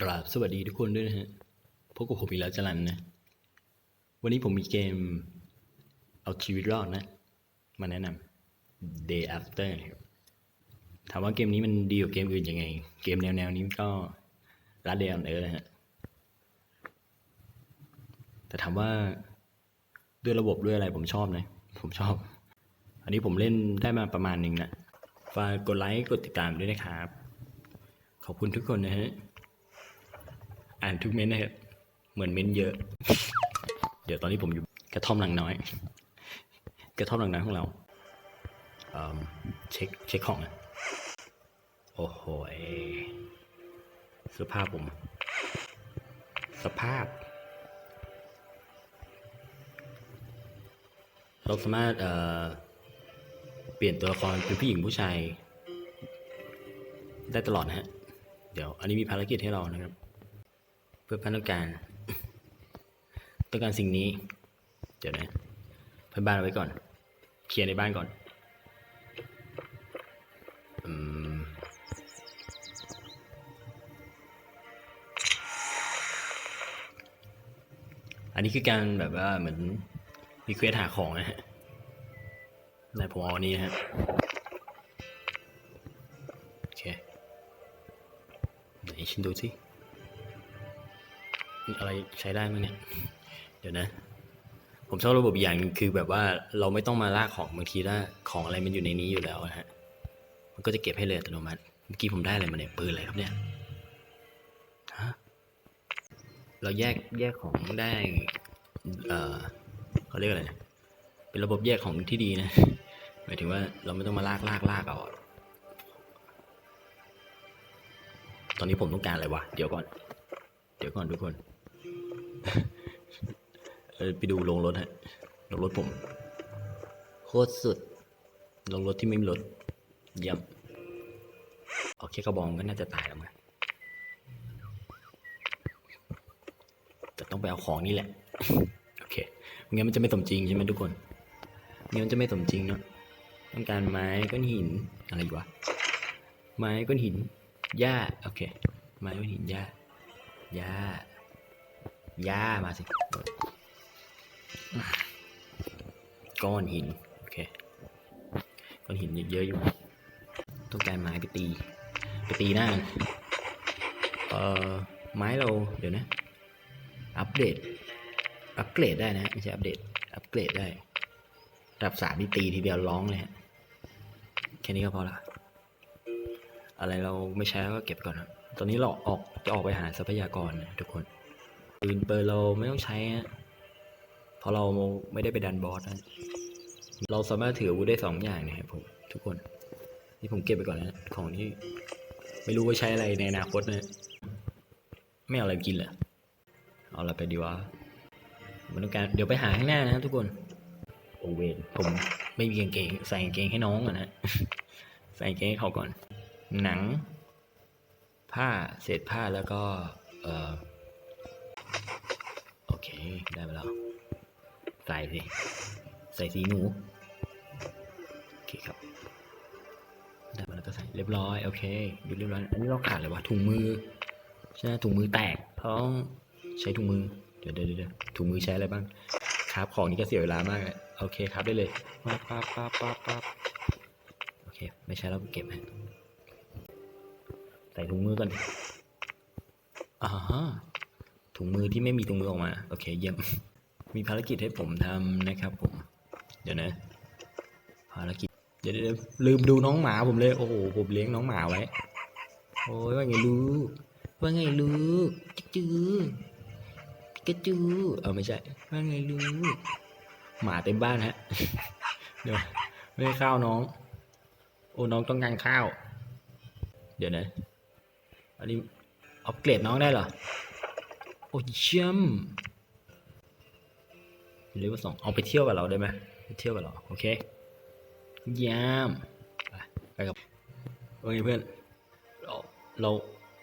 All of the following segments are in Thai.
กราบสวัสดีทุกคนด้วยนะฮะ พบกับผมอีกแล้วจรันนะ วันนี้ผมมีเกมเอาชีวิตรอดนะ มาแนะนำ Day After นะครับ ถามว่าเกมนี้มันดีกว่าเกมอื่นยังไง เกมแนวแนวนี้ก็รัดเดอนเออนะฮะ แต่ถามว่าด้วยระบบด้วยอะไรผมชอบนะ ผมชอบ อันนี้ผมเล่นได้มาประมาณหนึ่งนะ ฝากกดไลค์กดติดตามด้วยนะครับ ขอบคุณทุกคนนะฮะ อ่านทุกเม้นนะครับเหมือนเม้นเยอะ เดี๋ยวตอนนี้ผมอยู่กระท่อมหลังน้อย กระท่อมหลังน้อยของเราเช็คเช็คของอะโอ้โหยสภาพผม สภาพ เราสามารถเเปลี่ยนตัวละครเป็นผู้หญิงผู้ชาย ได้ตลอดนะฮะ เดี๋ยวอันนี้มีภารกิจให้เรานะครับ เพื่อพันต้องการต้องการสิ่งนี้ เดี๋ยวนะพื่อนบ้านไว้ก่อน เคลียร์ในบ้านก่อนอืมอันนี้คือการแบบว่าเหมือนรีเควสหาของนะฮะนายผมเอาอันนี้นะฮะโอเคไหนชินดูสิ อะไรใช้ได้ไหมเนี่ย เดี๋ยวนะ ผมชอบระบบอย่างหนึ่งคือแบบว่าเราไม่ต้องมาลากของบางทีถ้าของอะไรมันอยู่ในนี้อยู่แล้วนะฮะ มันก็จะเก็บให้เลยอัตโนมัติ เมื่อกี้ผมได้อะไรมาเนี่ยปืนอะไรครับเนี่ย ฮะ เราแยกแยกของได้ เอ่อเขาเรียกอะไรนะเป็นระบบแยกของที่ดีนะ หมายถึงว่าเราไม่ต้องมาลากลากลากเอาอะตอนนี้ผมต้องการอะไรวะ เดี๋ยวก่อน เดี๋ยวก่อนทุกคน ไปดูโรงรถฮะโรงรถผม โคตรสุดโรงรถที่ไม่มีรถเยี่ยมเอาแค่กระบองก็น่าจะตายแล้วมั้งแต่ต้องไปเอาของนี่แหละ โอเคไม่งั้นมันจะไม่สมจริงใช่ไหมทุกคนไม่งั้นมันจะไม่สมจริงเนาะต้องการไม้ก้อนหินอะไรวะ ไม้ก้อนหินหญ้า โอเค ไม้ก้อนหินหญ้าหญ้า หญ้ามาสิ ก้อนหิน โอเค ก้อนหินเยอะๆอยู่ ต้องการไม้ไปตี ไปตีหน้า เอ่อ ไม้เรา เดี๋ยวนะ อัปเดต อัปเกรดได้นะ ไม่ใช่อัปเดต อัปเกรดได้ระดับสามนี่ตีทีเดียวร้องเลยฮะ แค่นี้ก็พอละ อะไรเราไม่ใช้ก็เก็บก่อนครับตอนนี้เราออกจะออกไปหาทรัพยากรนะทุกคน ปืนเปิดเราไม่ต้องใช้ฮะเพราะเราไม่ได้ไปดันบอสนะเราสามารถถืออาวุธได้สองอย่างนะครับผมทุกคน นี่ผมเก็บไปก่อนนะของที่ไม่รู้ว่าใช้อะไรในอนาคตนะไม่เอาอะไรกินเหรอเอาอะไรไปดีวะมันต้องการเดี๋ยวไปหาข้างหน้านะครับทุกคนโอเวนผมไม่มีกางเกงใส่กางเกงให้น้องก่อนนะใส่กางเกงให้เขาก่อน หนัง ผ้าเศษผ้าแล้วก็ เออโอ ได้มาแล้ว ใส่สิ ใส่สีหนู โอเคครับ ได้มาแล้วก็ใส่เรียบร้อย โอเคดูเรียบร้อย อันนี้เราขาดเลยวะถุงมือ ใช่ไหมถุงมือแตกเพราะใช้ถุงมือ เดี๋ยวเดี๋ยวเดี๋ยวถุงมือใช้อะไรบ้าง ครับ ของนี้ก็เสียเวลามากเลยโอเคครับได้เลยปั๊บปั๊บปั๊บปั๊บปั๊บโอเค ไม่ใช่แล้วเก็บฮะใส่ถุงมือก่อนอ่าฮะ ถุงมือที่ไม่มีถุงมือออกมา โอเคเยี่ยม มีภารกิจให้ผมทำนะครับผม เดี๋ยวนะ ภารกิจ เดี๋ยวลืมดูน้องหมาผมเลย โอ้โห ผมเลี้ยงน้องหมาไว้ โอ้ยว่าไงลูก ว่าไงลูกจื้อกระจูเออไม่ใช่ว่าไงลูก หมาเต็มบ้านฮะ เดี๋ยวไม่ให้ข้าวน้อง โอ้น้องต้องการข้าว เดี๋ยวนะ อันนี้อัปเกรดน้องได้เหรอ เยี่ยมเรียกว่าสองเอาไปเที่ยวกับเราได้ไหมไปเที่ยวกับเราโอเคเยี่ยมไปกับโอเคเพื่อนเราเรา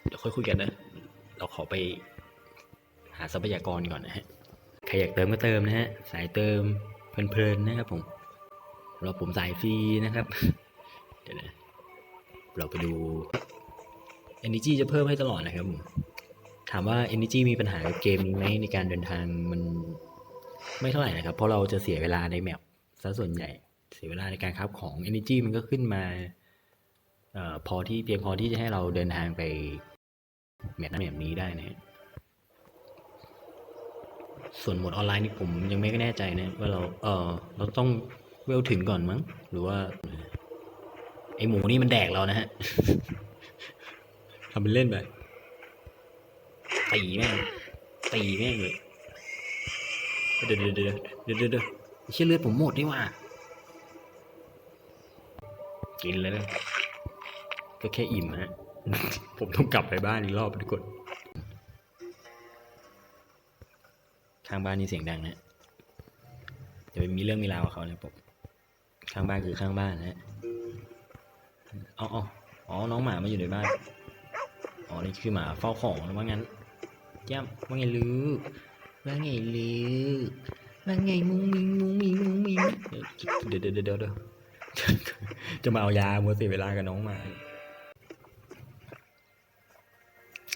เดี๋ยวค่อยคุยกันนะ เราขอไปหาทรัพยากรก่อนนะฮะใครอยากเติมก็เติมนะฮะสายเติมเพลินๆนะครับผมเราผมสายฟรีนะครับเดี๋ยวนะเราไปดู energy จะเพิ่มให้ตลอดนะครับผมามว่า Energy มีปัญหากับเกมนี้ไหมในการเดินทางมันไม่เท่าไหร่นะครับ เพราะเราจะเสียเวลาในแมปซะส่วนใหญ่ เสียเวลาในการครับของ Energy มันก็ขึ้นมาออพอที่เพียงพอที่จะให้เราเดินทางไปแมปนั้นแมปนี้ได้นะฮะส่วนโหมดออนไลน์นี่ผมยังไม่แน่ใจนะว่าเราเออเราต้องเวลถึงก่อนมั้ง หรือว่า ไอหมูนี่มันแดกเรานะฮะทำเป็นเล่นไป ตีแม่งตีแม่งเลยเดี๋ยวเดี๋ยวเดี๋ยวเดี๋ยวเดี๋ยวเดี๋ยวเชื่อเลือดผมหมดนี่ว่า กินเลยนะก็แค่อิ่มฮะ ผมต้องกลับไปบ้านอีกรอบทุกคนข้างบ้านนี่เสียงดังนะจะไปมีเรื่องมีราวกับเขาเนี่ยผมข้างบ้านคือข้างบ้านนะฮะอ๋ออ๋ออ๋อ น้องหมามาอยู่ในบ้าน อ๋อ นี่คือหมาเฝ้าของนะว่างั้น ย่ำว่าไงลูกว่าไงลูกว่าไงมุ้งมิงมุ้งมิงมุ้งมิงเดี๋ยวเดี๋ยวเดี๋ยวเดี๋ยวเดี๋ยวจะมาเอายามัวเสียเวลากับน้องมา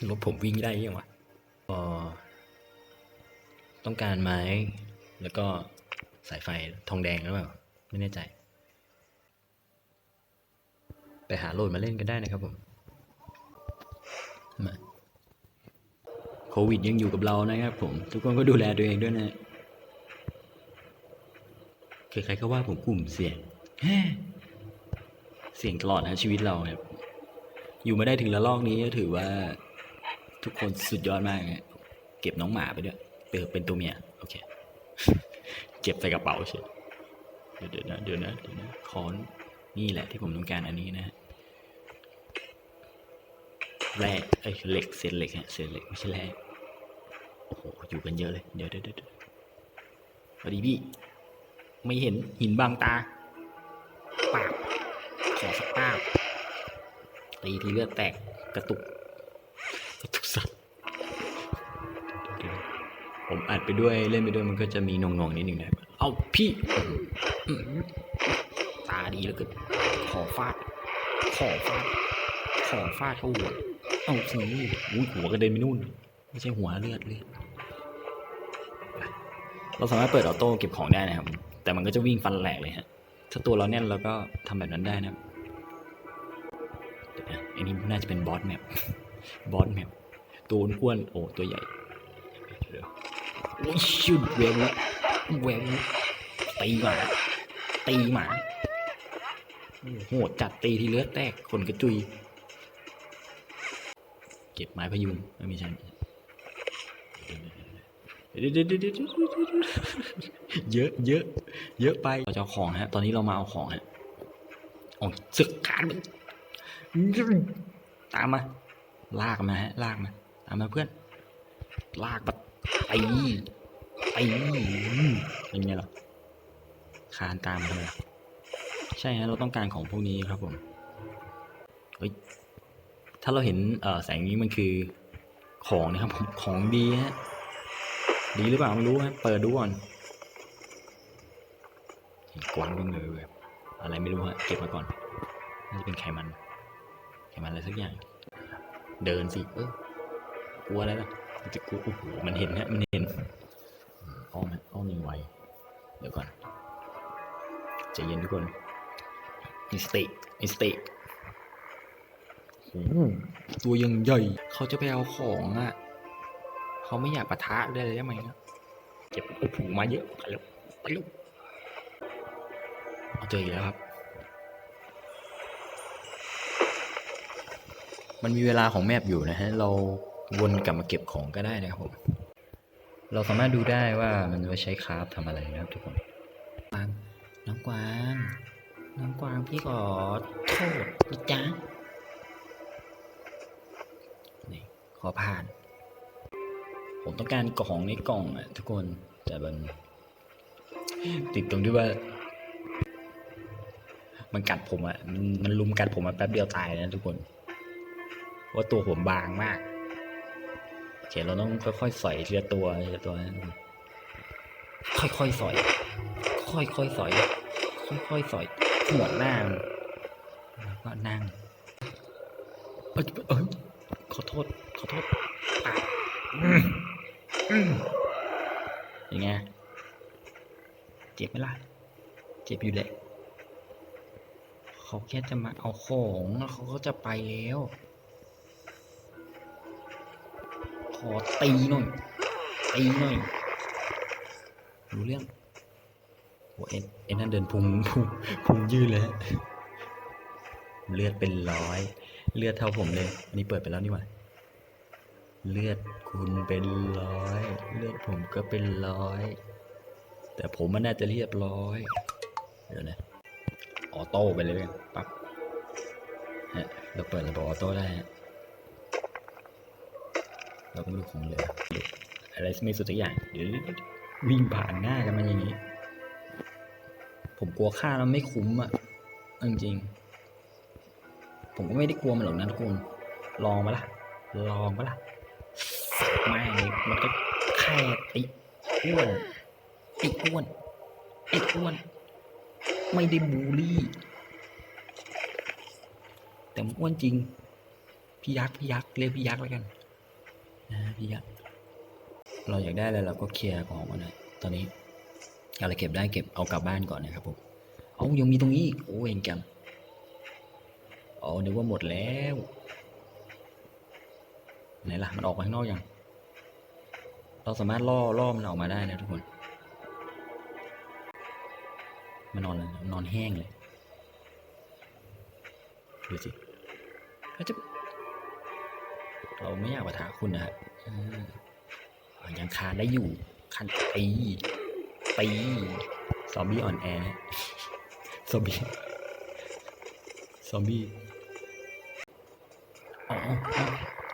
รถผมวิ่งได้ยังวะออต้องการไม้ แล้วก็สายไฟทองแดงหรือเปล่า ไม่แน่ใจ ไปหาโหลดมาเล่นกันได้นะครับผม มา โควิดยังอยู่กับเรานะครับผม ทุกคนก็ดูแลตัวเองด้วยนะใครๆก็ว่าผมกลุ่มเสี่ยงเสี่ยงตลอดนะชีวิตเราครับอยู่มาได้ถึงละลอกนี้ก็ถือว่าทุกคนสุดยอดมากนะเก็บน้องหมาไปด้วยเออเป็นตัวเมียโอเคเก็บใส่กระเป๋าเฉยเดี๋ยวเดี๋ยวนะเดี๋ยวนะเดี๋ยวนะคอนนี่แหละที่ผมต้องการอันนี้นะฮะ แร่ไอ้ยเหล็กเศษเหล็กฮะเศษเหล็กไม่ใช่แร่โอ้โหอยู่กันเยอะเลยเดี๋ยวเดี๋ยวเดี๋ยวเดี๋ยวสวัสดีพี่ ไม่เห็นหินบางตาปากขอสักป้าบตีทีเลือดแตกกระตุกกระตุกสัตว์ผมอัดไปด้วยเล่นไปด้วยมันก็จะมีหน่วงๆนิดนึงนะครับเอาพี่ตาดีแล้วกินขอฟาด ขอฟาด ขอฟาดเข้าหัว เอาสิอุ้ยหัวกระเด็นไปนู่น ไม่ใช่หัวเลือดเลือดเราสามารถเปิดออโต้เก็บของได้นะครับ แต่มันก็จะวิ่งฟันแหลกเลยฮะ ถ้าตัวเราแน่นเราก็ทำแบบนั้นได้นะอันนี้น่าจะเป็นบอสแมป บอสแมป ตัวอ้วนโอ้ตัวใหญ่โอ้ยชุดเวงแล้วเวงแล้วตีหมา ตีหมาโอ้โหดจัดตีทีเลือดแตก คนกระจุย เก็บไม้พยุงไม่มีใช่เยวเยอะเยอะเยอะไปเราจะเอาของฮะ ตอนนี้เรามาเอาของฮะโอ้ยสึกขาดมตามมา ลากมาฮะ ลากมาตามมาเพื่อน ลากมาไอ้ไอ้เป็นไงล่ะคานตามมาทำไมล่ะใช่ฮะเราต้องการของพวกนี้ครับผมเฮ้ย ถ้าเราเห็นเอแสงนี้มันคือของนะครับผมของดีฮะดีหรือเปล่าไม่รู้ฮะเปิดดูก่อนเห็นกวางวิ่งเลยแบบอะไรไม่รู้ฮะเก็บมาก่อนน่าจะเป็นไขมันไขมันอะไรสักอย่าง เดินสิเออกลัวอะไรล่ะจะกลัวโอ้โหมันเห็นฮะมันเห็นอ้อมอ้อมยังไวเดี๋ยวก่อนใจเย็นทุกคนมีสติมีสติ ตัวยังใหญ่ เขาจะไปเอาของอะ เขาไม่อยากปะทะได้เลยได้ไหมครับเก็บโอ้โหมาเยอะไปล้วไปล้วเอาเจออีกแล้วครับ มันมีเวลาของแมปอยู่นะฮะ เราวนกลับมาเก็บของก็ได้นะครับผม เราสามารถดูได้ว่ามันไว้ใช้คราฟทำอะไรนะครับทุกคนน้องกวาง น้องกวางพี่ขอโทษนะจ๊ะ ขอผ่าน ผมต้องการกล่องในกล่องอะทุกคนแต่มันติดตรงที่ว่า มันกัดผมอะมันมันลุมกัดผมมาแป๊บเดียวตายนะทุกคน ว่าตัวผมบางมากโอเคเราต้องค่อยๆสอยทีละตัวทีละตัวนะคนค่อยๆสอย ค่อยๆสอย ค่อยๆสอยหัวหน้ามันแล้วก็นั่งเอ้ยเอ้ย ขอโทษ ขอโทษอืมอืมยังไงเจ็บไหมล่ะ เจ็บอยู่แหละ เขาแค่จะมาเอาของแล้วเขาก็จะไปแล้ว ขอตีหน่อย ตีหน่อย รู้เรื่องโอ้เอ็นเอ็นนั่นเดินพุงพุงพุงยืดเลย เลือดเป็นร้อย เลือดเท่าผมเลย อันนี้เปิดไปแล้วนี่หว่า เลือดคุณเป็นร้อย เลือดผมก็เป็นร้อย แต่ผมมันน่าจะเรียบร้อย เดี๋ยวนะออโต้ไปเลยกันปั๊บฮะเราเปิดระบบออโต้ได้ฮะเราก็ไม่รู้ของเลยอะไรไม่สุดทุกอย่างเดี๋ยววิ่งผ่านหน้ากันมาอย่างนี้ ผมกลัวค่าแล้วไม่คุ้มอะจริงๆ ผมก็ไม่ได้กลัวมันหรอกนะทุกคนลองมาละลองมาละไม่มันก็แค่ติอ้วนไอ้อ้วนไอ้อ้วน ไม่ได้บูลลี่ แต่มันอ้วนจริง พี่ยักษ์พี่ยักษ์เรียกพี่ยักษ์แล้วกัน นะพี่ยักษ์เราอยากได้อะไรเราก็เคลียร์ของมันนะตอนนี้อะไรเก็บได้เก็บเอากลับบ้านก่อนนะครับผม เอายังมีตรงนี้อีกโอ้เองกัน อ๋อนึกว่าหมดแล้ว ไหนล่ะ มันออกมาข้างนอกยัง เราสามารถล่อล่อมันออกมาได้นะทุกคน มันนอนเลยนอนแห้งเลย ดูสิก็จะเราไม่อยากปะทะคุณนะฮะอย่ายังคานได้อยู่คันตีตีซอมบี้อ่อนแอซอมบี้ซอมบี้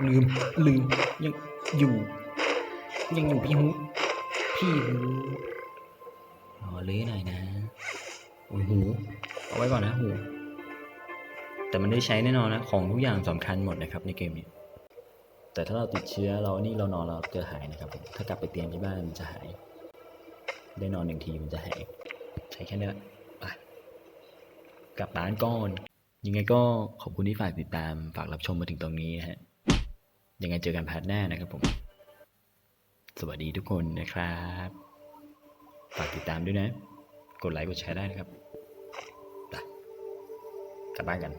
ลืมลืมยังอยู่ ยังอยู่พี่ฮูพี่ฮูอ๋อลื้อหน่อยนะโอ้ยหูเอาไว้ก่อนนะหูแต่มันได้ใช้แน่นอนนะ ของทุกอย่างสำคัญหมดนะครับในเกมนี้ แต่ถ้าเราติดเชื้อเรานี่เรานอนเราจะหายนะครับผมถ้ากลับไปเตียงที่บ้านมันจะหาย ได้นอนหนึ่งทีมันจะหาย ใช้แค่นี้ละไปกลับบ้านก่อน ยังไงก็ขอบคุณที่ฝากติดตาม ฝากรับชมมาถึงตรงนี้นะฮะ ยังไงเจอกันพาร์ทหน้านะครับผม สวัสดีทุกคนนะครับ ฝากติดตามด้วยนะ กดไลค์กดแชร์ได้นะครับ ไปกลับบ้านกัน